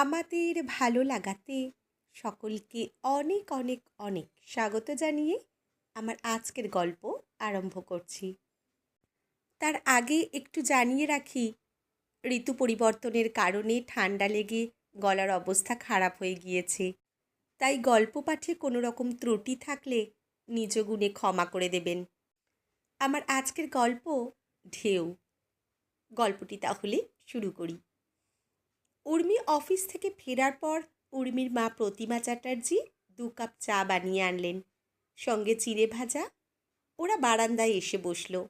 আমাদের ভালো লাগাতে সকলকে অনেক অনেক অনেক স্বাগত জানিয়ে আমার আজকের গল্প আরম্ভ করছি। তার আগে একটু জানিয়ে রাখি, ঋতু পরিবর্তনের কারণে ঠান্ডা লেগে গলার অবস্থা খারাপ হয়ে গিয়েছে। তাই গল্প পাঠে কোনো রকম ত্রুটি থাকলে নিজ গুণে ক্ষমা করে দেবেন। আমার আজকের গল্প ঢেউ। গল্পটি তাহলে শুরু করি। উর্মি অফিস থেকে ফেরার পর উর্মির মা প্রতিমা চ্যাটার্জি দু কাপ চা বানিয়ে আনলেন। সঙ্গে চিড়ে ভাজা। ওরা বারান্দায় এসে বসল।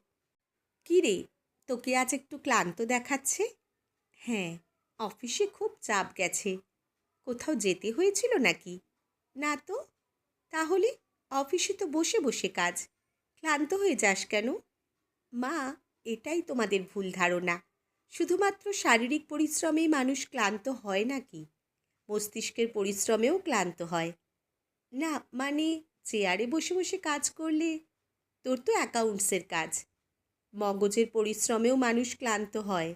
কী রে, তোকে আজ একটু ক্লান্ত দেখাচ্ছে? হ্যাঁ অফিসে খুব চাপ গেছে। কোথাও যেতে হয়েছিল নাকি? না তো, তাহলে অফিসে তো বসে বসে কাজ। ক্লান্ত হয়ে যাস কেন? মা, এটাই তোমাদের ভুল ধারণা। শুধুমাত্র শারীরিক পরিশ্রমেই মানুষ ক্লান্ত হয় নাকি? মস্তিষ্কের পরিশ্রমেও ক্লান্ত হয়। না মানে চেয়ারে বসে বসে কাজ করলে তোর তো অ্যাকাউন্টসের কাজ। মগজের পরিশ্রমেও মানুষ ক্লান্ত হয়।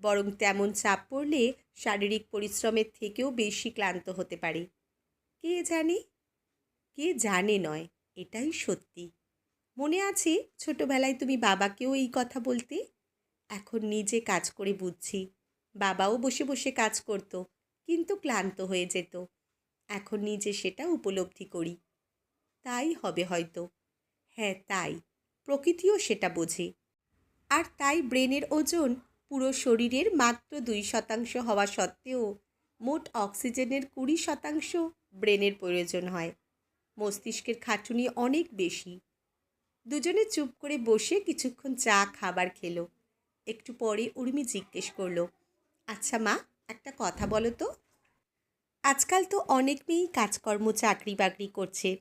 বরং তেমন চাপ পড়লে শারীরিক পরিশ্রমের থেকেও বেশি ক্লান্ত হতে পারে। কে জানে? কে জানে নয়, এটাই সত্যি। মনে আছে ছোটবেলায় তুমি বাবাকেও এই কথা বলতে? এখন নিজে কাজ করে বুঝছি। বাবাও বসে বসে কাজ করত, কিন্তু ক্লান্ত হয়ে যেত। এখন নিজে সেটা উপলব্ধি করি। তাই হবে হয়তো। হ্যাঁ তাই। প্রকৃতিও সেটা বোঝে। আর তাই ব্রেনের ওজন পুরো শরীরের মাত্র দুই শতাংশ হওয়া সত্ত্বেও মোট অক্সিজেনের কুড়ি শতাংশ ব্রেনের প্রয়োজন হয়। মস্তিষ্কের খাটুনি অনেক বেশি। দুজনে চুপ করে বসে কিছুক্ষণ চা খাবার খেলো। একটু পরে উর্মি জিজ্ঞেস করল আচ্ছা মা, একটা কথা বলো তো। আজকাল তো অনেক মেয়েই কাজকর্ম চাকরি বাকরি করছে।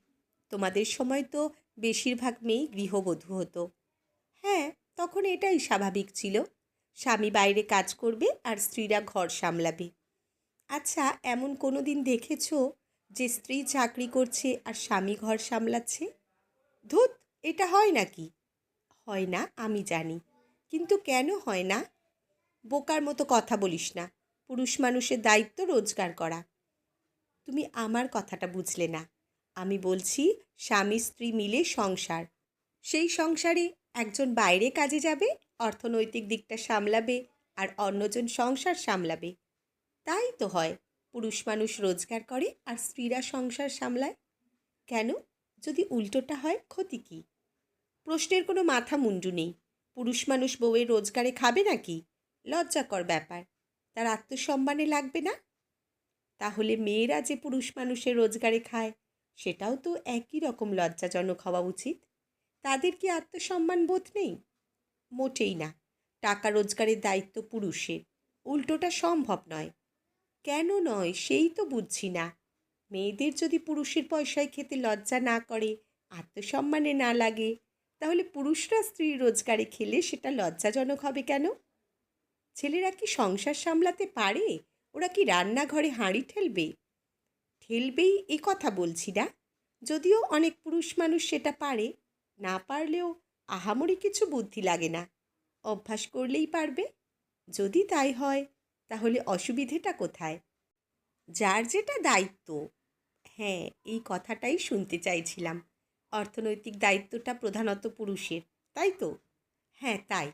তোমাদের সময় তো বেশিরভাগ মেয়েই গৃহবধূ হতো। হ্যাঁ তখন এটাই স্বাভাবিক ছিল। স্বামী বাইরে কাজ করবে আর স্ত্রীরা ঘর সামলাবে। আচ্ছা এমন কোনো দিন দেখেছ যে স্ত্রী চাকরি করছে আর স্বামী ঘর সামলাচ্ছে? ধুত, এটা হয় নাকি? হয় না, আমি জানি। কিন্তু কেন হয় না? বোকার মতো কথা বলিস না। পুরুষ মানুষের দায়িত্ব রোজগার করা। তুমি আমার কথাটা বুঝলে না। আমি বলছি, স্বামী স্ত্রী মিলে সংসার। সেই সংসারে একজন বাইরে কাজে যাবে, অর্থনৈতিক দিকটা সামলাবে আর অন্যজন সংসার সামলাবে। তাই তো হয়, পুরুষ মানুষ রোজগার করে আর স্ত্রীরা সংসার সামলায়। কেন? যদি উল্টোটা হয় ক্ষতি কী? প্রশ্নের কোনো মাথা মুন্ডু নেই। পুরুষ মানুষ বউয়ের রোজগারে খাবে নাকি? লজ্জাকর ব্যাপার। তার আত্মসম্মানে লাগবে না? তাহলে মেয়েরা যে পুরুষ মানুষের রোজগারে খায়, সেটাও তো একই রকম লজ্জাজনক হওয়া উচিত। তাদের কি আত্মসম্মান বোধ নেই? মোটেই না। টাকা রোজগারের দায়িত্ব পুরুষের। উল্টোটা সম্ভব নয়। কেন নয় সেই তো বুঝছি না। মেয়েদের যদি পুরুষের পয়সায় খেতে লজ্জা না করে, আত্মসম্মানে না লাগে তাহলে পুরুষরা স্ত্রীর রোজগারে খেলে সেটা লজ্জাজনক হবে কেন? ছেলেরা কি সংসার সামলাতে পারে? ওরা কি রান্নাঘরে হাঁড়ি ঠেলবে? ঠেলবেই এ কথা বলছি না। যদিও অনেক পুরুষ মানুষ সেটা পারে। না পারলেও আহামরি কিছু বুদ্ধি লাগে না। অভ্যাস করলেই পারবে। যদি তাই হয়, তাহলে অসুবিধেটা কোথায়? যার যেটা দায়িত্ব। হ্যাঁ এই কথাটাই শুনতে চাইছিলাম। অর্থনৈতিক দায়িত্বটা প্রধানত পুরুষের, তাই তো? হ্যাঁ তাই।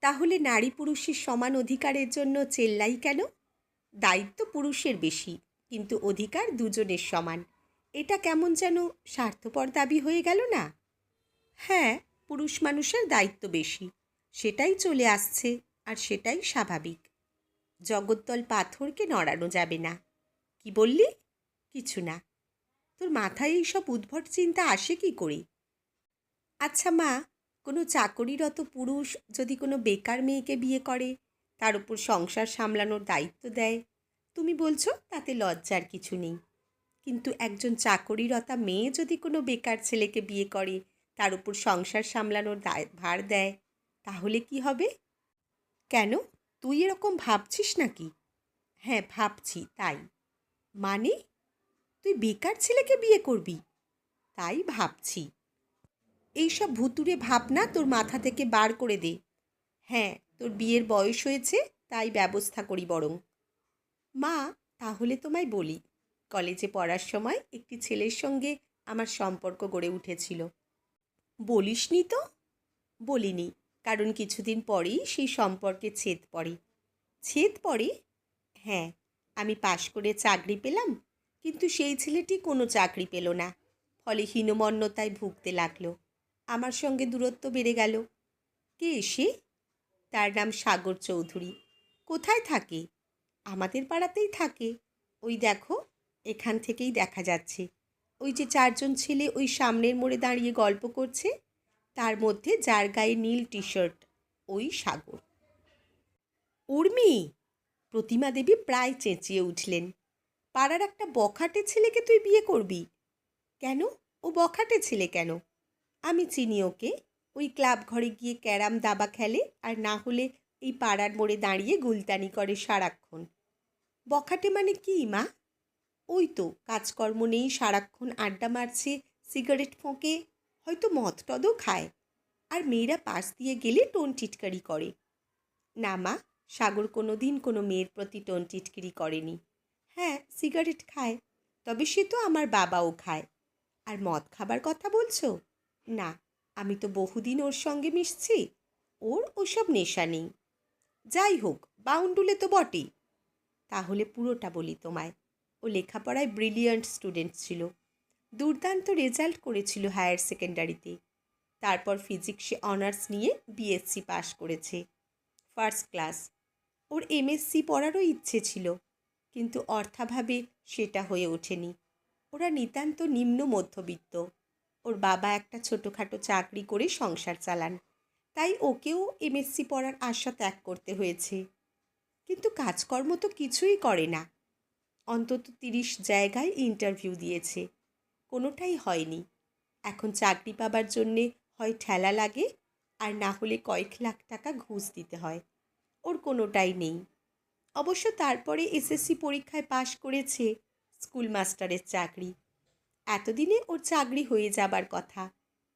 তাহলে নারী পুরুষের সমান অধিকারের জন্য চেল্লাই কেন? দায়িত্ব পুরুষের বেশি, কিন্তু অধিকার দুজনের সমান। এটা কেমন যেন স্বার্থপর দাবি হয়ে গেল না? হ্যাঁ পুরুষ মানুষের দায়িত্ব বেশি, সেটাই চলে আসছে আর সেটাই স্বাভাবিক। জগদ্দল পাথরকে নড়ানো যাবে না। কি বললি? কিছু না। তোর মাথায় এইসব উদ্ভট চিন্তা আসে কি করে? আচ্ছা মা, কোনো চাকরিরত পুরুষ যদি কোনো বেকার মেয়েকে বিয়ে করে, তার উপর সংসার সামলানোর দায়িত্ব দেয়। তুমি বলছো তাতে লজ্জার কিছু নেই। কিন্তু একজন চাকরিরতা মেয়ে যদি কোনো বেকার ছেলেকে বিয়ে করে, তার উপর সংসার সামলানোর ভার দেয়, তাহলে কি হবে? কেন? তুই এরকম ভাবছিস নাকি? হ্যাঁ ভাবছি, তাই। মানে তুই বেকার ছেলেকে বিয়ে করবি? তাই ভাবছি। এইসব ভুতুরে ভাবনা তোর মাথা থেকে বার করে দে। হ্যাঁ তোর বিয়ের বয়স হয়েছে, তাই ব্যবস্থা করি বরং। মা, তাহলে তোমায় বলি, কলেজে পড়ার সময় একটি ছেলের সঙ্গে আমার সম্পর্ক গড়ে উঠেছিল। বলিসনি তো? বলিনি, কারণ কিছুদিন পরেই সেই সম্পর্কে ছেদ পড়ে। ছেদ পড়ে? হ্যাঁ আমি পাশ করে চাকরি পেলাম কিন্তু সেই ছেলেটি কোনো চাকরি পেল না। ফলে হীনমন্যতায় ভুগতে লাগল। আমার সঙ্গে দূরত্ব বেড়ে গেল। কে এসে তার নাম সাগর চৌধুরী। কোথায় থাকে? আমাদের পাড়াতেই থাকে। ওই দেখো, এখান থেকেই দেখা যাচ্ছে। ওই যে চারজন ছেলে ওই সামনের মোড়ে দাঁড়িয়ে গল্প করছে, তার মধ্যে যার গায়ে নীল টি শার্ট ওই সাগর। উর্মি! প্রতিমা দেবী প্রায় চেঁচিয়ে উঠলেন। পাড়ার একটা বখাটে ছেলেকে তুই বিয়ে করবি? কেন? ও বখাটে ছেলে কেন? আমি চিনি ওকে। ওই ক্লাব ঘরে গিয়ে ক্যারাম দাবা খেলে আর না হলে এই পাড়ার মোড়ে দাঁড়িয়ে গুলতানি করে সারাক্ষণ। বখাটে মানে কি, মা? ওই তো, কাজকর্ম নেই, সারাক্ষণ আড্ডা মারছে, সিগারেট ফোঁকে, হয়তো মদ টদও খায়। আর মেয়েরা পাশ দিয়ে গেলে টোন টিটকারি করে। না মা, সাগর কোনো দিন কোনো মেয়ের প্রতি টোন টিটকিরি করেনি। হ্যাঁ সিগারেট খায়, তবে সে তো আমার বাবাও খায়। আর মদ খাবার কথা বলছো? না, আমি তো বহুদিন ওর সঙ্গে মিশছি, ওর ওসব নেশা নেই। যাই হোক, বাউন্ডুলে তো বটেই। তাহলে পুরোটা বলি তোমায়। ও লেখাপড়ায় ব্রিলিয়ান্ট স্টুডেন্ট ছিল। দুর্দান্ত রেজাল্ট করেছিল হায়ার সেকেন্ডারিতে। তারপর ফিজিক্সে অনার্স নিয়ে বিএসসি পাশ করেছে, ফার্স্ট ক্লাস। ওর এমএসসি পড়ারও ইচ্ছে ছিল। কিন্তু অর্থাভাবে সেটা হয়ে ওঠেনি। ওরা নিতান্ত নিম্ন মধ্যবিত্ত। ওর বাবা একটা ছোটোখাটো চাকরি করে সংসার চালান। তাই ওকেও এমএসসি পড়ার আশা ত্যাগ করতে হয়েছে। কিন্তু কাজকর্ম তো কিছুই করে না। অন্তত তিরিশ জায়গায় ইন্টারভিউ দিয়েছে। কোনোটাই হয়নি। এখন চাকরি পাবার জন্যে হয় ঠেলা লাগে, আর না হলে কয়েক লাখ টাকা ঘুষ দিতে হয়। ওর কোনোটাই নেই। অবশ্য তারপরে এসএসসি পরীক্ষায় পাশ করেছে স্কুল মাস্টারের চাকরি। এতদিনে ওর চাকরি হয়ে যাবার কথা,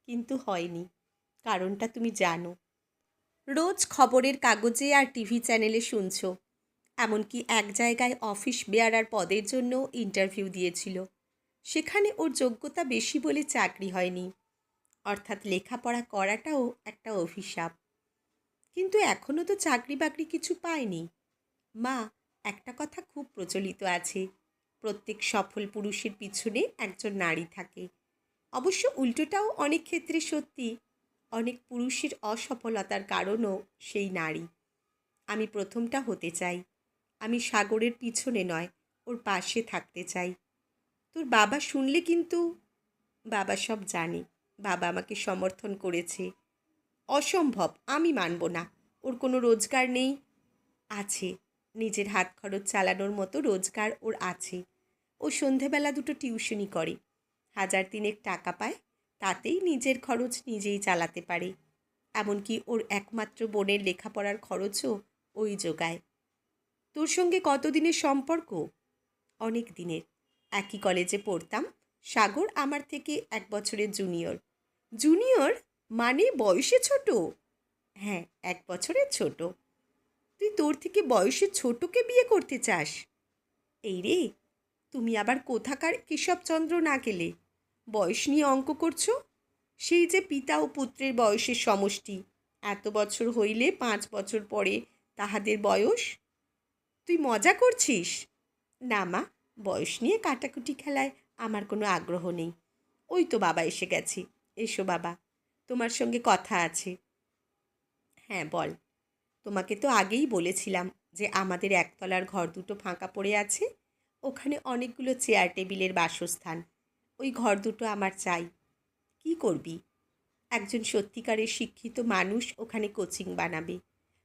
কিন্তু হয়নি। কারণটা তুমি জানো। রোজ খবরের কাগজে আর টিভি চ্যানেলে শুনছো, এমনকি এক জায়গায় অফিস বেয়ারার পদের জন্য ইন্টারভিউ দিয়েছিল। সেখানে ওর যোগ্যতা বেশি বলে চাকরি হয়নি। অর্থাৎ লেখাপড়া করাটাও একটা অভিশাপ। কিন্তু এখনও তো চাকরি বাকরি কিছু পায়নি। মা, একটা কথা খুব প্রচলিত আছে। প্রত্যেক সফল পুরুষের পিছনে একজন নারী থাকে। অবশ্য উল্টোটাও অনেক ক্ষেত্রে সত্যি। অনেক পুরুষের অসফলতার কারণও সেই নারী। আমি প্রথমটা হতে চাই। আমি সাগরের পিছনে নয়, ওর পাশে থাকতে চাই। তোর বাবা শুনলে কিন্তু, বাবা সব জানে। বাবা আমাকে সমর্থন করেছে। অসম্ভব, আমি মানব না। ওর কোনো রোজগার নেই। আছে নিজের হাত খরচ চালানোর মতো রোজগার ওর আছে। ও সন্ধেবেলা দুটো টিউশনি করে। হাজার তিনেক টাকা পায়, তাতেই নিজের খরচ নিজেই চালাতে পারে। এমনকি ওর একমাত্র বোনের লেখাপড়ার খরচও ওই যোগায়। তোর সঙ্গে কতদিনের সম্পর্ক? অনেক দিনের। একই কলেজে পড়তাম, সাগর আমার থেকে এক বছরের জুনিয়র। জুনিয়র মানে বয়সে ছোট? হ্যাঁ এক বছরের ছোট। তুই তোর থেকে বয়সে ছোটকে বিয়ে করতে চাস। এই রে, তুমি আবার কোথাকার কেশবচন্দ্র না গেলে? বয়স নিয়ে অঙ্ক করছ? সেই যে পিতা ও পুত্রের বয়সের সমষ্টি, এত বছর হইলে পাঁচ বছর পরে তাহাদের বয়স? তুই মজা করছিস? না মা, বয়স নিয়ে কাটাকুটি খেলায় আমার কোনো আগ্রহ নেই। ওই তো বাবা এসে গেছে। এসো বাবা, তোমার সঙ্গে কথা আছে। হ্যাঁ বল। তোমাকে তো আগেই বলেছিলাম যে আমাদের একতলার ঘর দুটো ফাঁকা পড়ে আছে। ওখানে অনেকগুলো চেয়ার টেবিলের বাসস্থান। ওই ঘর দুটো আমার চাই। কি করবি? একজন সত্যিকারের শিক্ষিত মানুষ ওখানে কোচিং বানাবে।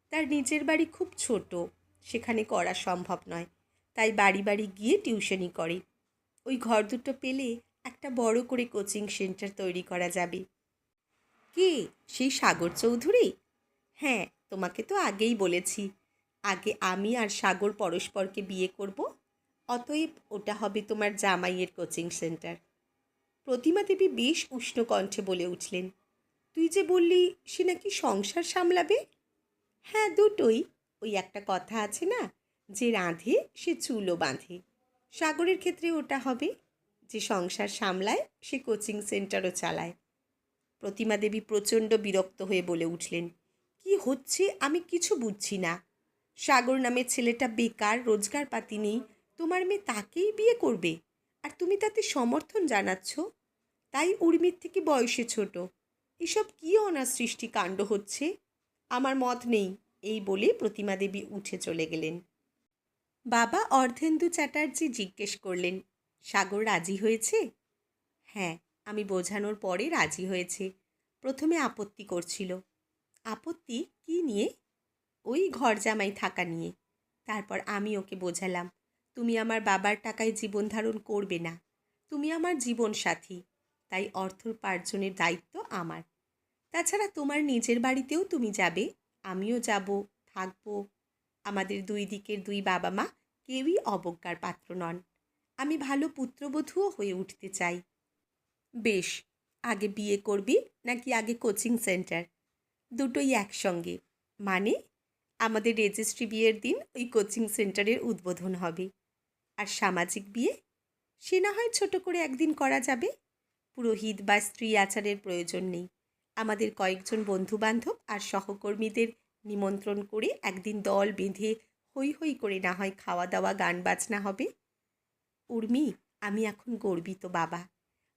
তার নিজের বাড়ি খুব ছোট, সেখানে করা সম্ভব নয়। তাই বাড়ি বাড়ি গিয়ে টিউশনি করে। ওই ঘর দুটো পেলে একটা বড় করে কোচিং সেন্টার তৈরি করা যাবে। কে? সেই সাগর চৌধুরী? হ্যাঁ তোমাকে তো আগেই বলেছি, আগে আমি আর সাগর পরস্পরকে বিয়ে করব, অতএব ওটা হবে তোমার জামাইয়ের কোচিং সেন্টার। প্রতিমা দেবী বেশ উষ্ণ কণ্ঠে বলে উঠলেন, তুই যে বললি সে নাকি সংসার সামলাবে? হ্যাঁ দুটোই, ওই একটা কথা আছে না, যে রাঁধে, সে চুলও বাঁধে। সাগরের ক্ষেত্রে ওটা হবে, যে সংসার সামলায়, সে কোচিং সেন্টারও চালায়। প্রতিমা দেবী প্রচণ্ড বিরক্ত হয়ে বলে উঠলেন কি হচ্ছে আমি কিছু বুঝছি না। সাগর নামের ছেলেটা বেকার, রোজগার পাতি নেই, তোমার মেয়ে তাকেই বিয়ে করবে? আর তুমি তাতে সমর্থন জানাচ্ছ? তাই উর্মির থেকে বয়সে ছোট। এসব কী অনাসৃষ্টি কাণ্ড হচ্ছে? আমার মত নেই, এই বলে প্রতিমা দেবী উঠে চলে গেলেন। বাবা অর্ধেন্দু চ্যাটার্জি জিজ্ঞেস করলেন, সাগর রাজি হয়েছে? হ্যাঁ আমি বোঝানোর পরে রাজি হয়েছে। প্রথমে আপত্তি করছিল আপত্তি কি নিয়ে? ওই ঘর জামাই থাকা নিয়ে। তারপর আমি ওকে বোঝালাম, তুমি আমার বাবার টাকায় জীবন ধারণ করবে না। তুমি আমার জীবন সাথী। তাই অর্থোপার্জনের দায়িত্ব আমার। তাছাড়া তোমার নিজের বাড়িতেও তুমি যাবে, আমিও যাব, থাকব। আমাদের দুই দিকের দুই বাবা মা কেউই অবজ্ঞার পাত্র নন। আমি ভালো পুত্রবধূও হয়ে উঠতে চাই। বেশ, আগে বিয়ে করবি নাকি আগে কোচিং সেন্টার? দুটোই একসঙ্গে। মানে আমাদের রেজিস্ট্রি বিয়ের দিন ওই কোচিং সেন্টারের উদ্বোধন হবে। আর সামাজিক বিয়ে, সে না হয় ছোট করে একদিন করা যাবে। পুরোহিত বা স্ত্রী আচারের প্রয়োজন নেই। আমাদের কয়েকজন বন্ধুবান্ধব আর সহকর্মীদের নিমন্ত্রণ করে একদিন দল বেঁধে হই হই করে না হয় খাওয়া দাওয়া গান বাজনা হবে। উর্মি, আমি এখন গর্বিত বাবা।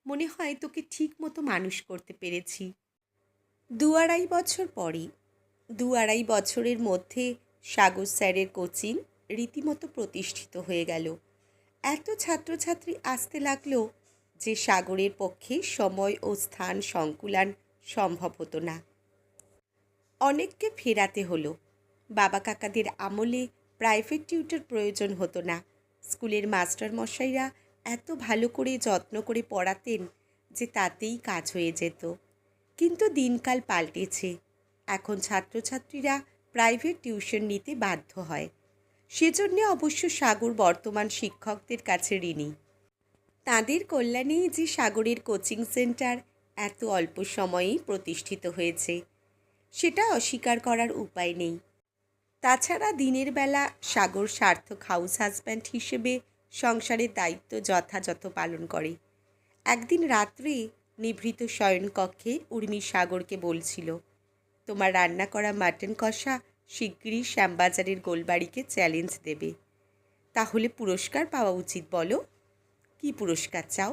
মনে হয় তোকে ঠিক মতো মানুষ করতে পেরেছি। দু আড়াই বছর পরে দু আড়াই বছরের মধ্যে সাগর স্যারের কোচিং রীতিমতো প্রতিষ্ঠিত হয়ে গেল। এত ছাত্রছাত্রী আসতে লাগল যে সাগরের পক্ষে সময় ও স্থান সংকুলান সম্ভব হতো না। অনেককে ফেরাতে হলো। বাবা কাকাদের আমলে প্রাইভেট টিউটর প্রয়োজন হতো না। স্কুলের মাস্টার মশাইরা এত ভালো করে যত্ন করে পড়াতেন যে তাতেই কাজ হয়ে যেত। কিন্তু দিনকাল পাল্টেছে। এখন ছাত্রছাত্রীরা প্রাইভেট টিউশন নিতে বাধ্য হয়। সেজন্যে অবশ্য সাগর বর্তমান শিক্ষকদের কাছে ঋণী। তাদের কল্যাণেই যে সাগরের কোচিং সেন্টার এত অল্প সময়েই প্রতিষ্ঠিত হয়েছে, সেটা অস্বীকার করার উপায় নেই। তাছাড়া দিনের বেলা সাগর সার্থক হাউস হাজব্যান্ড হিসেবে সংসারের দায়িত্ব যথাযথ পালন করে। একদিন রাত্রে নিভৃত শয়নকক্ষে উর্মি সাগরকে বলছিল, তোমার রান্না করা মাটন কষা শিগগিরই শ্যামবাজারের গোলবাড়িকে চ্যালেঞ্জ দেবে। তাহলে পুরস্কার পাওয়া উচিত বলো। কি পুরস্কার চাও?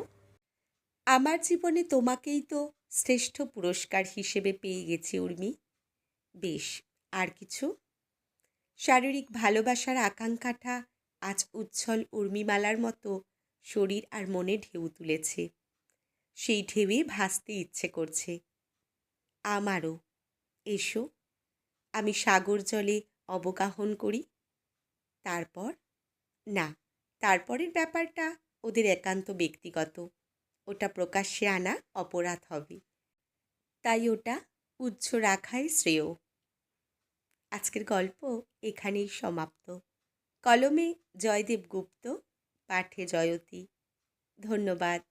আমার জীবনে তোমাকেই তো শ্রেষ্ঠ পুরস্কার হিসেবে পেয়ে গেছি উর্মি। বেশ, আর কিছু? শারীরিক ভালোবাসার আকাঙ্ক্ষাটা আজ উচ্ছল উর্মিমালার মতো শরীর আর মনে ঢেউ তুলেছে। সেই ঢেউয়ে ভাসতে ইচ্ছে করছে। আমারও, এসো, আমি সাগর জলে অবগাহন করি। তারপর? না, তারপরের ব্যাপারটা ওদের একান্ত ব্যক্তিগত। ওটা প্রকাশ্যে আনা অপরাধ হবে। তাই ওটা উচ্চ রাখাই শ্রেয়। আজকের গল্প এখানেই সমাপ্ত। কলমে জয়দেব গুপ্ত, পাঠে জয়তী। ধন্যবাদ।